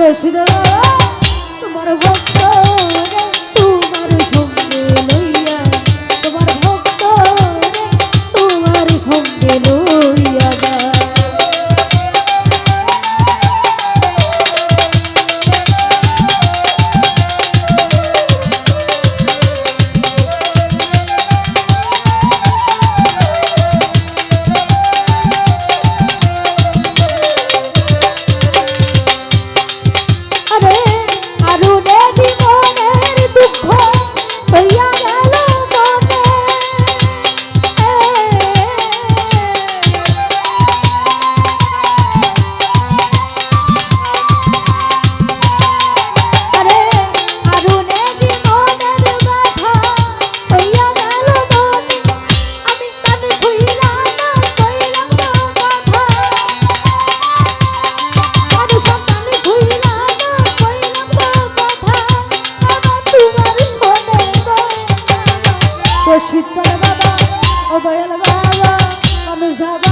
রশিদ তোমার ভক্ত তোমার সঙ্গে তোমার ভক্ত তোমার সঙ্গে লইয়া। বয়াল বাবা আমি সব